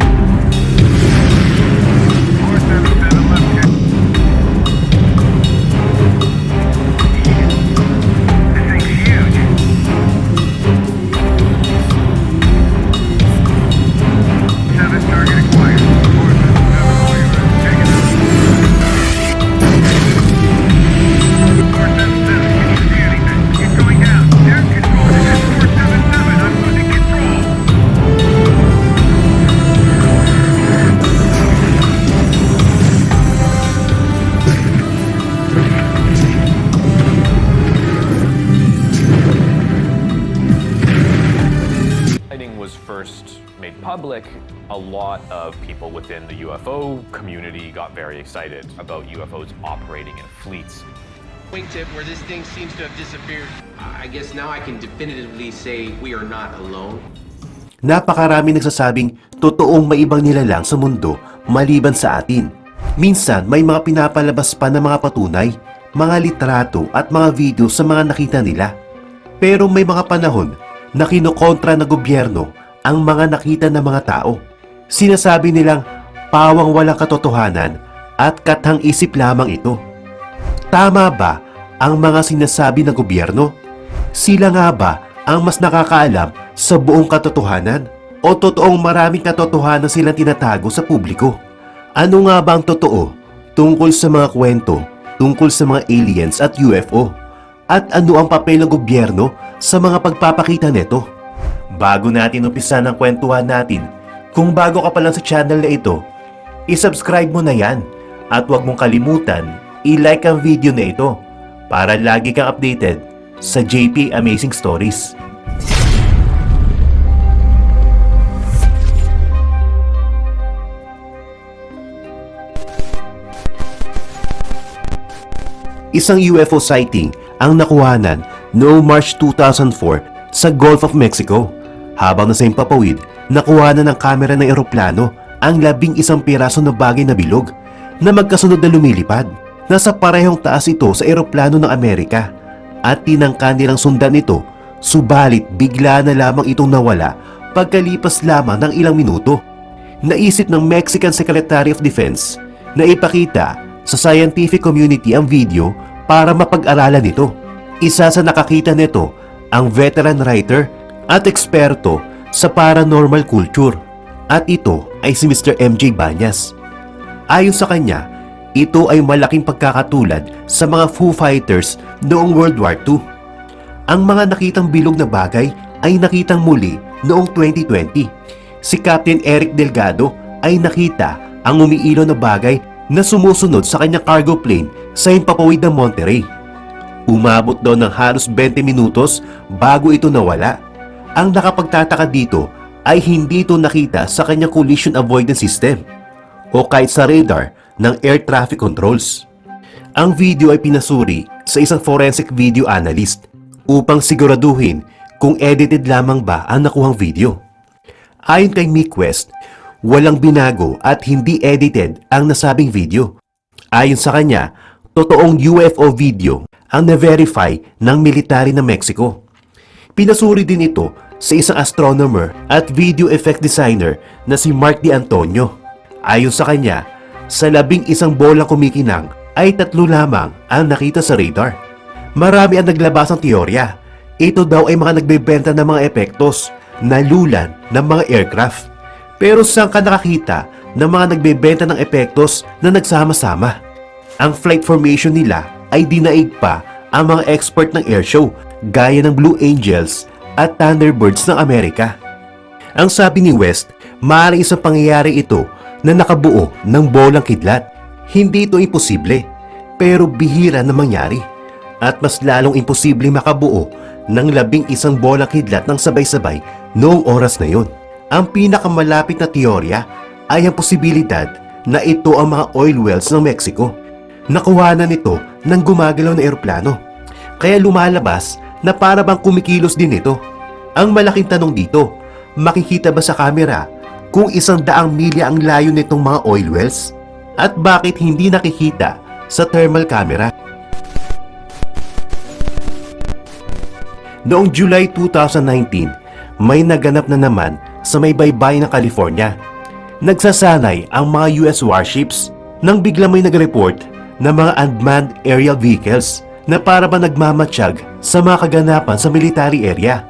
sighting a lot of people within the UFO community got very excited about UFOs operating in fleets. wingtip where this thing seems to have disappeared. I guess now I can definitively say we are not alone. Napakarami nagsasabing totoong may ibang nilalang sa mundo maliban sa atin. Minsan may mga pinapalabas pa ng mga patunay, mga litrato at mga video sa mga nakita nila. Pero may mga panahon na kinokontra ng gobyerno ang mga nakita ng mga tao. Sinasabi nilang pawang walang katotohanan at kathang isip lamang ito. Tama ba ang mga sinasabi ng gobyerno? Sila nga ba ang mas nakakaalam sa buong katotohanan? O totoong maraming katotohanan silang tinatago sa publiko? Ano nga ba ang totoo tungkol sa mga kwento tungkol sa mga aliens at UFO? At ano ang papel ng gobyerno sa mga pagpapakita nito? Bago natin umpisa ng kwentuhan natin, kung bago ka pa lang sa channel na ito, isubscribe mo na yan at huwag mong kalimutan i-like ang video na ito para lagi kang updated sa JP Amazing Stories. Isang UFO sighting ang nakuhanan noong March 2004 sa Gulf of Mexico. Habang nasa Impapawid, nakuhanan ng kamera ng eroplano ang labing isang piraso na bagay na bilog na magkasunod na lumilipad. Nasa parehong taas ito sa eroplano ng Amerika at tinangka nilang sundan ito subalit bigla na lamang itong nawala pagkalipas lamang ng ilang minuto. Naisip ng Mexican Secretary of Defense na ipakita sa scientific community ang video para mapag-aralan ito. Isa sa nakakita nito ang veteran writer at eksperto sa paranormal culture at ito ay si Mr. MJ Banyas. Ayon sa kanya, ito ay malaking pagkakatulad sa mga Foo Fighters noong World War II. Ang mga nakitang bilog na bagay ay nakitang muli noong 2020. Si Captain Eric Delgado ay nakita ang umiilo na bagay na sumusunod sa kanyang cargo plane sa himpapawid ng Monterey. Umabot daw ng halos 20 minutos bago ito nawala. Ang nakapagtataka dito ay hindi ito nakita sa kanyang collision avoidance system o kahit sa radar ng air traffic controls. Ang video ay pinasuri sa isang forensic video analyst upang siguraduhin kung edited lamang ba ang nakuhang video. Ayon kay Mick West, walang binago at hindi edited ang nasabing video. Ayon sa kanya, totoong UFO video ang na-verify ng military ng Mexico. Pinasuri din ito sa isang astronomer at video effect designer na si Mark Di Antonio. Ayon sa kanya, sa labing isang bolang kumikinang ay tatlo lamang ang nakita sa radar. Marami ang naglabas ng teorya. Ito daw ay mga nagbebenta ng mga epektos na lulan ng mga aircraft. Pero saan ka nakakita ng mga nagbebenta ng epektos na nagsama-sama? Ang flight formation nila ay dinaig pa ang mga expert ng airshow gaya ng Blue Angels at Thunderbirds ng Amerika. Ang sabi ni West, maaaring isang pangyayari ito na nakabuo ng bolang kidlat. Hindi ito imposible, pero bihira na mangyari. At mas lalong imposible makabuo ng labing isang bolang kidlat ng sabay-sabay noong oras na yun. Ang pinakamalapit na teorya ay ang posibilidad na ito ang mga oil wells ng Mexico. Nakuha na nito ng gumagalaw na eroplano. Kaya lumalabas na para bang kumikilos din ito. Ang malaking tanong dito, makikita ba sa kamera kung isang daang milya ang layo nitong mga oil wells? At bakit hindi nakikita sa thermal camera? Noong July 2019, may naganap na naman sa may baybay ng California. nagsasanay ang mga US warships nang bigla may nag-report na mga unmanned aerial vehicles na para ba nagmamatsyag sa mga kaganapan sa military area.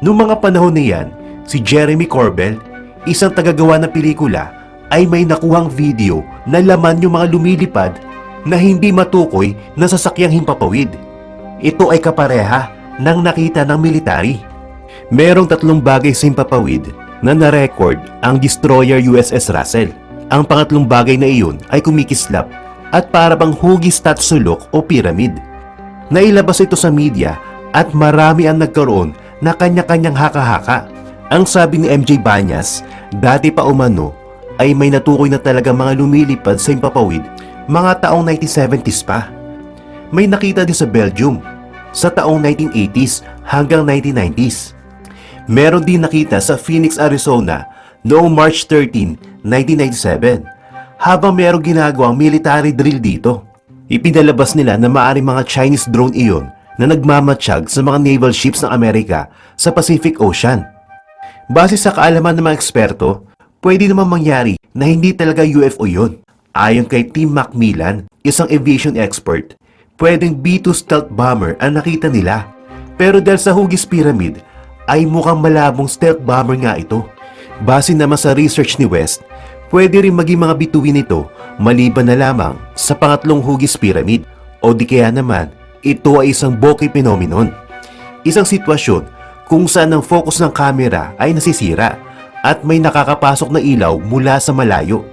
Noong mga panahon na yan, si Jeremy Corbell, isang tagagawa ng pelikula, ay may nakuhang video na laman yung mga lumilipad na hindi matukoy na sasakyang himpapawid. Ito ay kapareha ng nakita ng military. Merong tatlong bagay sa himpapawid na na-record ang destroyer USS Russell. Ang pangatlong bagay na iyon ay kumikislap at para bang hugis tatsulok o pyramid. Nailabas ito sa media at marami ang nagkaroon na kanya-kanyang haka-haka. Ang sabi ni MJ Banyas, dati pa umano ay may natukoy na talaga mga lumilipad sa himpapawid mga taong 1970s pa. May nakita din sa Belgium sa taong 1980s hanggang 1990s. Meron din nakita sa Phoenix, Arizona noong March 13, 1997 habang merong ginagawang military drill dito. Ipinalabas nila na maaaring mga Chinese drone iyon na nagmamatsyag sa mga naval ships ng Amerika sa Pacific Ocean. Base sa kaalaman ng mga eksperto, pwede naman mangyari na hindi talaga UFO yon. Ayon kay Tim Macmillan, isang aviation expert, pwedeng B-2 stealth bomber ang nakita nila. Pero dahil sa Hugis Pyramid, ay mukhang malabong stealth bomber nga ito. Base naman sa research ni West, pwede rin maging mga bituin ito maliban na lamang sa pangatlong Hugis Pyramid o di kaya naman ito ay isang bokeh phenomenon. Isang sitwasyon kung saan ang focus ng camera ay nasisira at may nakakapasok na ilaw mula sa malayo.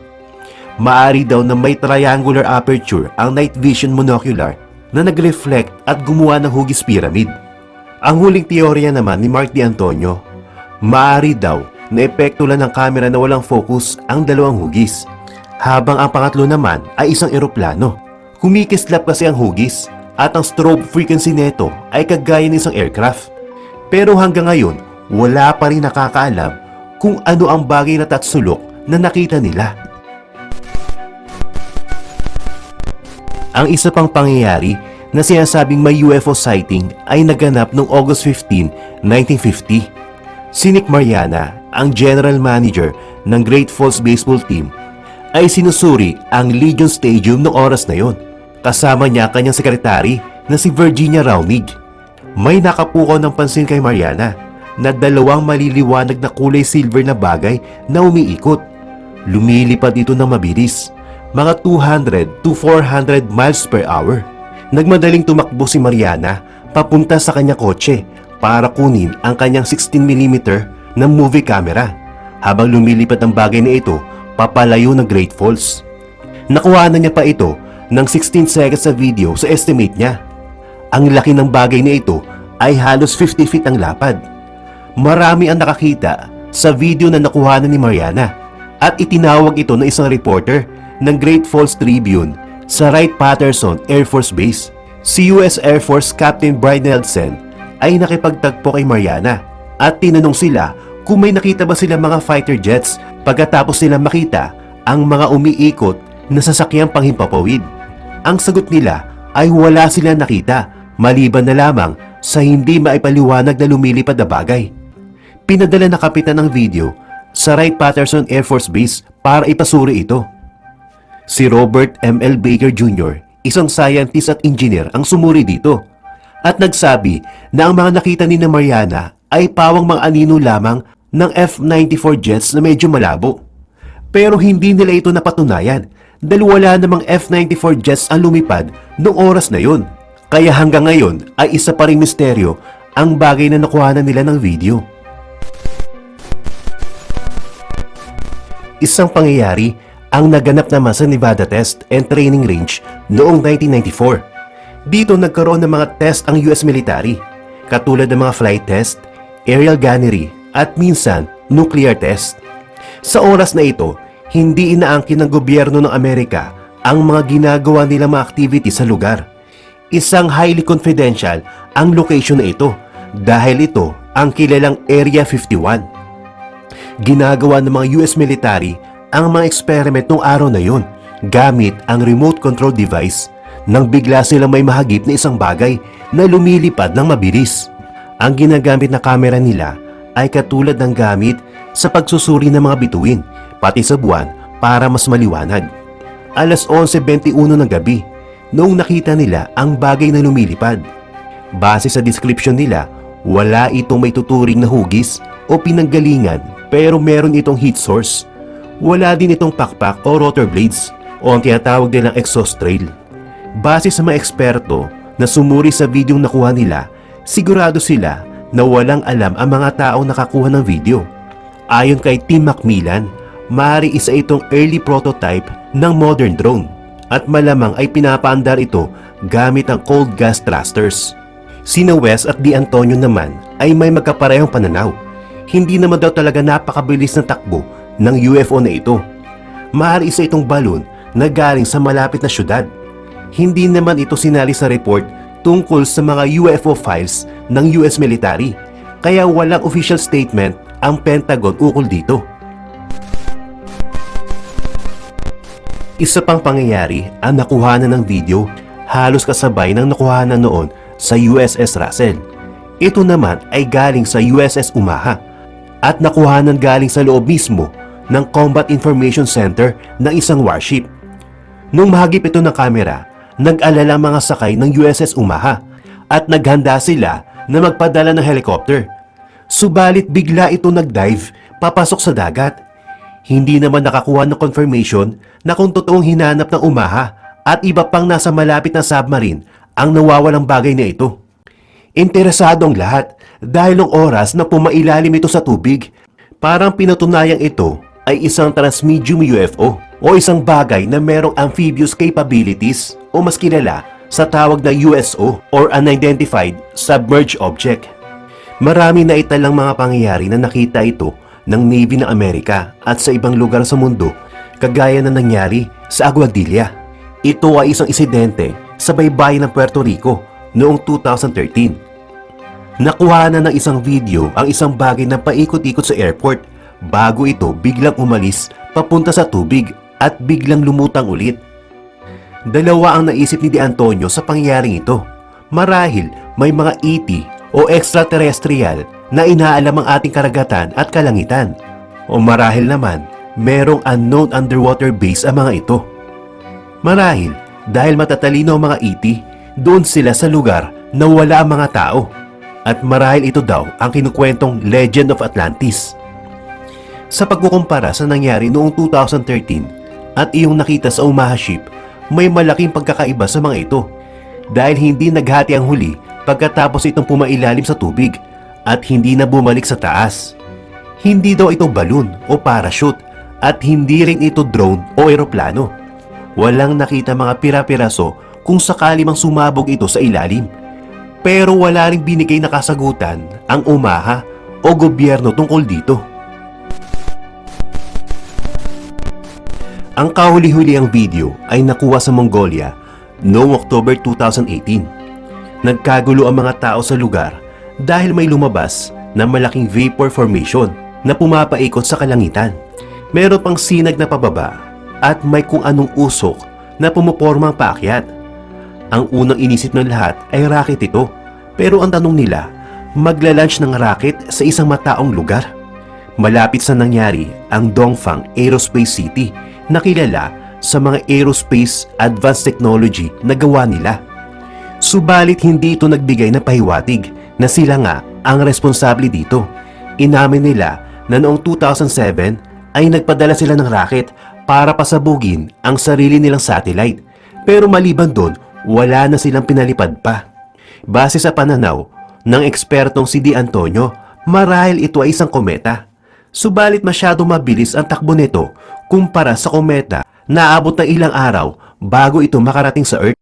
Maari daw na may triangular aperture ang night vision monocular na nag-reflect at gumawa ng hugis pyramid. Ang huling teorya naman ni Mark Di Antonio, maari daw na epekto lang ng camera na walang focus ang dalawang hugis, habang ang pangatlo naman ay isang eroplano. Kumikislap kasi ang hugis at ang strobe frequency nito ay kagaya ng isang aircraft. Pero hanggang ngayon, wala pa rin nakakaalam kung ano ang bagay na tatsulok na nakita nila. Ang isa pang pangyayari na sinasabing may UFO sighting ay naganap noong August 15, 1950. Si Nick Mariana, ang general manager ng Great Falls Baseball Team, ay sinusuri ang Legion Stadium noong oras na yon. Kasama niya kanyang sekretary na si Virginia Raunig. May nakapukaw ng pansin kay Mariana na dalawang maliliwanag na kulay silver na bagay na umiikot. Lumilipad ito ng mabilis, mga 200 to 400 miles per hour. Nagmadaling tumakbo si Mariana papunta sa kanya kotse para kunin ang kanyang 16mm na movie camera. Habang lumilipad ang bagay na ito, papalayo ng Great Falls. Nakuha na niya pa ito ng 16 seconds sa video sa estimate niya. Ang laki ng bagay na ito ay halos 50 feet ang lapad. Marami ang nakakita sa video na nakuha ni Mariana at itinawag ito ng isang reporter ng Great Falls Tribune sa Wright-Patterson Air Force Base. Si US Air Force Captain Brian Nelson ay nakipagtagpo kay Mariana at tinanong sila kung may nakita ba sila mga fighter jets pagkatapos nila makita ang mga umiikot na sasakyang panghimpapawid. Ang sagot nila ay wala sila nakita maliban na lamang sa hindi maipaliwanag na lumilipad na bagay. Pinadala na kapitan ng video sa Wright-Patterson Air Force Base para ipasuri ito. Si Robert M. L. Baker Jr., isang scientist at engineer ang sumuri dito at nagsabi na ang mga nakita ni na Mariana ay pawang mga anino lamang ng F-94 jets na medyo malabo. Pero hindi nila ito napatunayan dahil wala namang F-94 jets ang lumipad noong oras na yun. Kaya hanggang ngayon ay isa pa rin misteryo ang bagay na nakuha nila ng video. Isang pangyayari ang naganap naman sa Nevada Test and Training Range noong 1994. Dito nagkaroon ng mga test ang US military, katulad ng mga flight test, aerial gunnery, at minsan nuclear test. Sa oras na ito, hindi inaangkin ng gobyerno ng Amerika ang mga ginagawa nilang mga activity sa lugar. Isang highly confidential ang location na ito dahil ito ang kilalang Area 51. Ginagawa ng mga US military ang mga experiment nung araw na yon gamit ang remote control device nang bigla silang may mahagip na isang bagay na lumilipad ng mabilis. Ang ginagamit na kamera nila ay katulad ng gamit sa pagsusuri ng mga bituin pati sa buwan para mas maliwanag. Alas 11.21 ng gabi noong nakita nila ang bagay na lumilipad. Base sa description nila, wala itong may tuturing na hugis o pinanggalingan pero meron itong heat source. Wala din itong pakpak o rotor blades o ang tinatawag nilang exhaust trail. Base sa mga eksperto na sumuri sa videong nakuha nila, sigurado sila na walang alam ang mga taong nakakuha ng video. Ayon kay Tim Macmillan, maaari isa itong early prototype ng modern drone at malamang ay pinapaandar ito gamit ang cold gas thrusters. Sina Wes at Di Antonio naman ay may magkaparehong pananaw. Hindi naman daw talaga napakabilis ng takbo ng UFO na ito. Maaari isa itong balon na galing sa malapit na syudad. Hindi naman ito sinali sa report tungkol sa mga UFO files ng US military, kaya walang official statement ang Pentagon ukol dito. Isa pang pangyayari ang nakuhanan ng video halos kasabay ng nakuhanan noon sa USS Russell. Ito naman ay galing sa USS Umaha at nakuhanan galing sa loob mismo ng Combat Information Center ng isang warship. Nung mahagip ito ng kamera, nag-alala mga sakay ng USS Umaha at naghanda sila na magpadala ng helicopter. Subalit bigla ito nag-dive papasok sa dagat. Hindi naman nakakuha ng confirmation na kung totoong hinanap ng Umaha at iba pang nasa malapit na submarine ang nawawalang bagay na ito. Interesado ang lahat dahil ng oras na pumailalim ito sa tubig, parang pinatunayang ito ay isang transmedium UFO o isang bagay na merong amphibious capabilities o mas kilala sa tawag na USO or Unidentified Submerged Object. Marami na italang mga pangyayari na nakita ito ng Navy ng Amerika at sa ibang lugar sa mundo kagaya na nangyari sa Aguadilla. Ito ay isang insidente sa baybayin ng Puerto Rico noong 2013. Nakuha na ng isang video ang isang bagay na paikot-ikot sa airport bago ito biglang umalis papunta sa tubig at biglang lumutang ulit. Dalawa ang naisip ni Di Antonio sa pangyayaring ito. Marahil may mga ET o extraterrestrial na inaalam ang ating karagatan at kalangitan. O marahil naman, merong unknown underwater base ang mga ito. Marahil, dahil matatalino ang mga ET, doon sila sa lugar na wala ang mga tao. At marahil ito daw ang kinukwentong Legend of Atlantis. Sa pagkukumpara sa nangyari noong 2013 at iyong nakita sa Omaha ship, may malaking pagkakaiba sa mga ito dahil hindi naghati ang huli pagkatapos itong pumailalim sa tubig at hindi na bumalik sa taas. Hindi daw ito balloon o parachute at hindi rin ito drone o eroplano. Walang nakita mga pira-piraso kung sakali mang sumabog ito sa ilalim. Pero wala ring binigay na kasagutan ang umaha o gobyerno tungkol dito. Ang kahuli-huli ang video ay nakuha sa Mongolia noong October 2018. Nagkagulo ang mga tao sa lugar dahil may lumabas na malaking vapor formation na pumapaikot sa kalangitan. Meron pang sinag na pababa at may kung anong usok na pumupormang paakyat. Ang unang inisip ng lahat ay racket ito. Pero ang tanong nila, magla-launch ng racket sa isang mataong lugar? Malapit sa nangyari ang Dongfang Aerospace City na kilala sa mga aerospace advanced technology na gawa nila. Subalit hindi ito nagbigay na pahiwatig na sila nga ang responsable dito. Inamin nila na noong 2007 ay nagpadala sila ng racket para pasabugin ang sarili nilang satellite. Pero maliban doon, wala na silang pinalipad pa. Base sa pananaw ng ekspertong si Di Antonio, marahil ito ay isang kometa. Subalit masyado mabilis ang takbo nito kumpara sa kometa na abot ng ilang araw bago ito makarating sa Earth.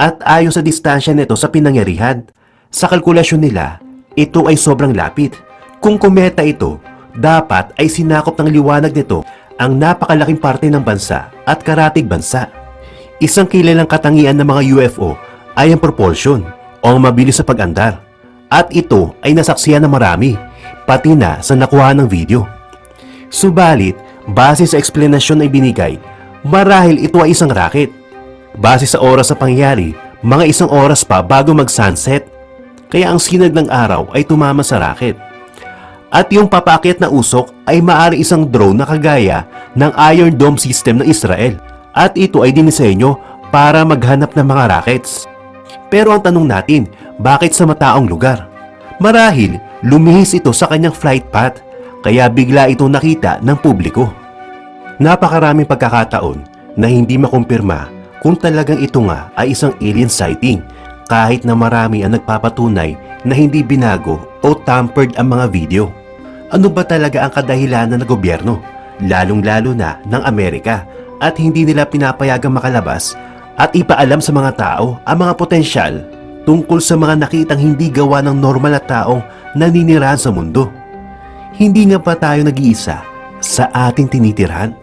At ayon sa distansya nito sa pinangyarihan, sa kalkulasyon nila, ito ay sobrang lapit. Kung kometa ito, dapat ay sinakop ng liwanag nito ang napakalaking parte ng bansa at karatig bansa. Isang kilalang katangian ng mga UFO ay ang propulsion o ang mabilis sa pag-andar. At ito ay nasaksiyan ng marami, pati na sa nakuha ng video. Subalit, base sa eksplanasyon na ibinigay, marahil ito ay isang racket. Base sa oras sa pangyayari, mga isang oras pa bago mag-sunset. Kaya ang sinag ng araw ay tumama sa racket. At yung papakit na usok ay maari isang drone na kagaya ng Iron Dome system ng Israel. At ito ay dinisenyo para maghanap ng mga rockets. Pero ang tanong natin, bakit sa mataong lugar? Marahil, lumihis ito sa kanyang flight path, kaya bigla itong nakita ng publiko. Napakaraming pagkakataon na hindi makumpirma kung talagang ito nga ay isang alien sighting kahit na marami ang nagpapatunay na hindi binago o tampered ang mga video. Ano ba talaga ang kadahilanan ng gobyerno, lalong-lalo na ng Amerika at hindi nila pinapayagang makalabas at ipaalam sa mga tao ang mga potensyal tungkol sa mga nakitang hindi gawa ng normal na taong naninirahan sa mundo. Hindi nga ba tayo nag-iisa sa ating tinitirhan?